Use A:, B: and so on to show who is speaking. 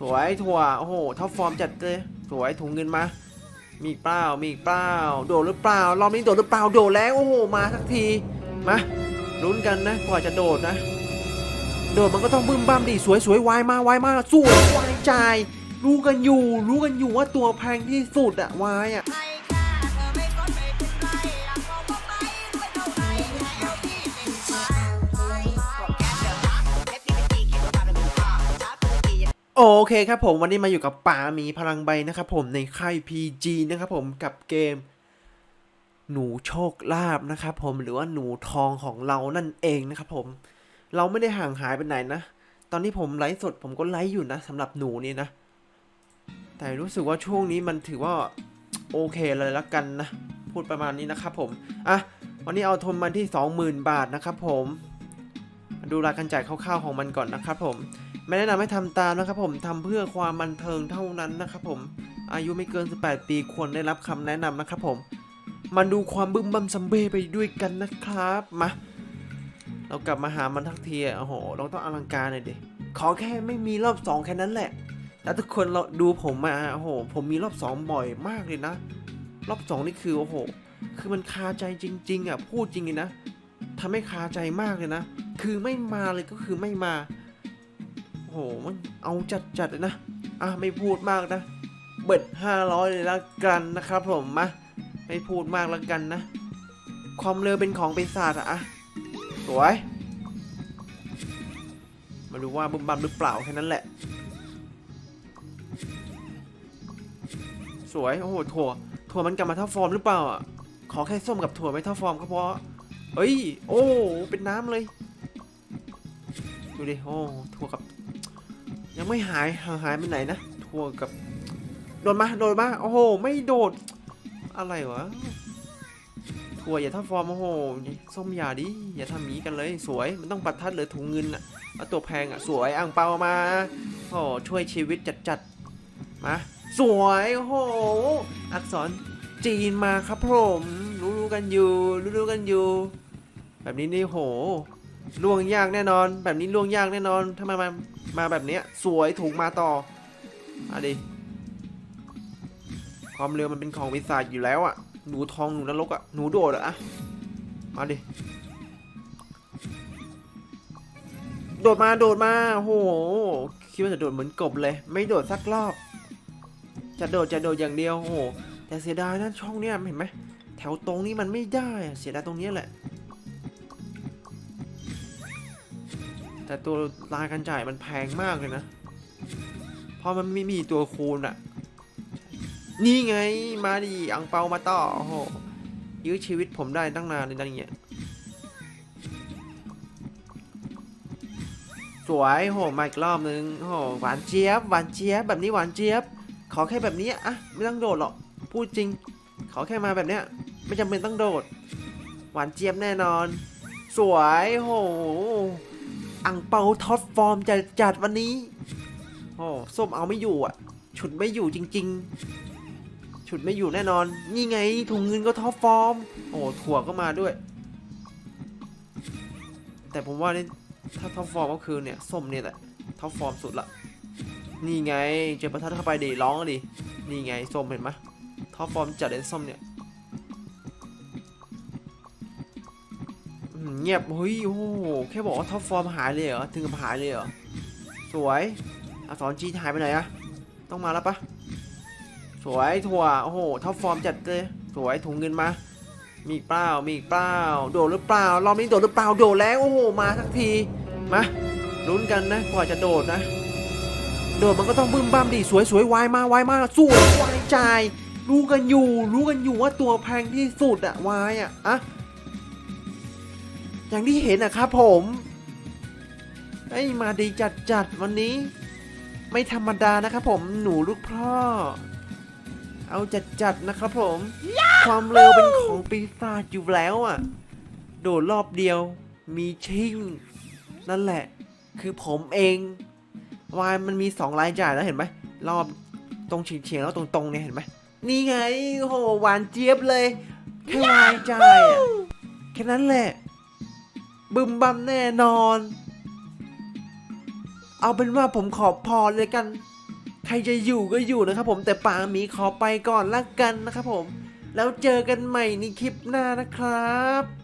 A: สวยถั่วโอ้โหท็อปฟอร์มจัดเลย สวยถุงเงินมา มีเปล่ามีเปล่าโดดหรือเปล่ารอบนี้โดดหรือเปล่าโดดแล้วโอ้โหมาสักทีมาลุ้นกันนะกว่าจะโดดนะ โดดมันก็ต้องบึ้มบ้ามดิสวยสวยวายมาวายมาสวยวายใจรู้กันอยู่ รู้กันอยู่ว่าตัวแพงที่สุดอะวายอะ โอเคครับผมวันนี้มาอยู่กับป๋ามีพลังใบนะครับผมในค่าย PG นะครับผมกับเกม หนูโชคลาภนะครับผมหรือว่าหนูทองของเรานั่นเองนะครับผม เราไม่ได้ห่างหายไปไหนนะ ตอนนี้ผมไลฟ์สดผมก็ไลฟ์อยู่นะสำหรับหนูนี่นะ แต่รู้สึกว่าช่วงนี้มันถือว่าโอเคเลยละกันนะ พูดประมาณนี้นะครับผมอะวันนี้เอาทุนมาที่ 20,000 บาทนะครับผม ดูรายการจ่ายคร่าวๆของมันก่อนนะครับผม ไม่แนะนำให้ทำตามนะครับผมทำเพื่อความบันเทิงเท่านั้นนะครับผม อายุไม่เกิน 18 ปีควรได้รับคำแนะนำนะครับผม มาดูความบึ้มบั้มซัมเบ้ไปด้วยกันนะครับ มา เรากลับมาหามันทักทีอะโอ้โห เราต้องอลังการหน่อยดิ ขอแค่ไม่มีรอบสองแค่นั้นแหละแล้วทุกคนเราดูผมมาโอ้โห ผมมีรอบสองบ่อยมากเลยนะ รอบสองนี่คือโอ้โห คือมันคาใจจริง ๆอะ พูดจริงเลยนะทำให้คาใจมากเลยนะ คือไม่มาเลยก็คือไม่มา โอ้โหมันเอาจัดๆเลยนะ อะไม่พูดมากนะ เบิดห้าร้อยเลยละกันนะครับผมมาไม่พูดมากล้วกันนะ ความเร็วเป็นของปีศาจอะอะสวย มาดูว่าบึมบัมหรือเปล่าแค่นั้นแหละ สวย โอ้โหถั่วถั่วมันกลับมาเท่าฟอร์มหรือเปล่าอะ ขอแค่ส้มกับถั่วไม่เท่าฟอร์มก็พอเฮ้ย โอ้ เป็นน้ำเลย ดูดิ โอ้ ถั่วกับ ยังไม่หายหาหายไปไหนนะถั่วกับ โดดมาโดดมาโอ้โห ไม่โดด อะไรวะถั่วอย่าท่าฟอร์มโอ้โหส้มอย่าดิ อย่าทำอย่างนี้กันเลย สวย มันต้องปัดทัดเหลือถุงเงินอะตัวแพงอะสวยอ่างเปามาโอ้ช่วยชีวิตจัดๆ มา สวยโอ้โห อักษรจีนมาครับผมรู้ๆกันอยู่รู้ๆกันอยู่ แบบนี้นี่โหล่วงยากแน่นอน แบบนี้ล่วงยากแน่นอนถ้ามามา มาแบบเนี้ยสวยถูกมาต่ออะดิความเร็วมันเป็นของวิสาจอยู่แล้วอะหนูทองหนูนรกอะหนูโดดอะอะมาดิโดดมาโดดมาโหคิดว่าจะโดดเหมือนกบเลย ไม่โดดสักรอบ จะโดดจะโดดอย่างเดียวโหแต่เสียดายนะช่องเนี้ยเห็นไหมแถวตรงนี้มันไม่ได้เสียดายตรงเนี้ยแหละ แต่ตัวรายการจ่ายมันแพงมากเลยนะเพราะมันไม่มีตัวคูณอะนี่ไงมาดิอังเปามาต่อโอ้โหยื้อชีวิตผมได้ตั้งนานเลยนะอย่างเงี้ยสวยโหมาอีกรอบนึงโหหวานเจี๊ยบหวานเจี๊ยบแบบนี้หวานเจี๊ยบ ขอแค่แบบนี้อะไม่ต้องโดดหรอกพูดจริง ขอแค่มาแบบเนี้ย ไม่จำเป็นต้องโดด หวานเจี๊ยบแน่นอน สวยโห อังเปาท็อปฟอร์มจัดจัดวันนี้โอ้ส้มเอาไม่อยู่อะ ฉุดไม่อยู่จริง ๆ ฉุดไม่อยู่แน่นอน นี่ไงถุงเงินก็ท็อปฟอร์ม โอ้ถั่วก็มาด้วย แต่ผมว่านี่ถ้าท็อปฟอร์มก็คือเนี่ยส้มเนี่ยแหละท็อปฟอร์มสุดละ นี่ไงเจอประทัดเข้าไปดิร้องดิ นี่ไงส้มเห็นไหมท็อปฟอร์มจัดเลยส้มเนี่ย เงียบเฮ้ยโอ้โหแค่บอกว่าท็อปฟอร์มหายเลยเหรอถึงกับหายเลยเหรอสวยอักษรจีนหายไปไหนอะต้องมาแล้วปะสวยถั่วโอ้โหท็อปฟอร์มจัดเลยสวยถุงเงินมา มีเปล่ามีเปล่าโดดหรือเปล่ารอบนี้โดดหรือเปล่าโดดแล้วโอ้โหมาสักทีมาลุ้นกันนะกว่าจะโดดนะ โดดมันก็ต้องบึ้มบ้ามดิสวยสวยวายมาวายมาสวยวายใจรู้กันอยู่ รู้กันอยู่ว่าตัวแพงที่สุดอะวายอะอะ อย่างที่เห็นอะครับผมไอ้ยมาดีจัดจัดๆวันนี้ ไม่ธรรมดานะครับผมหนูลูกพ่อ เอาจัดจัดๆนะครับผม ความเร็วเป็นของปีศาจอยู่แล้วอะโดดรอบเดียวมีชิ่งนั่นแหละ คือผมเองวายมันมีสองรายจ่ายแล้วเห็นไหมรอบตรงเฉียงๆแล้วตรงๆเนี่ยเห็นไหมนี่ไงโอ้โหหวานเจี๊ยบเลยแค่รายจ่ายอะแค่นั้นแหละ บึมบัมแน่นอน เอาเป็นว่าผมขอพอเลยกัน ใครจะอยู่ก็อยู่นะครับผมแต่ป่าหมีขอไปก่อนละกันนะครับผม แล้วเจอกันใหม่ในคลิปหน้านะครับ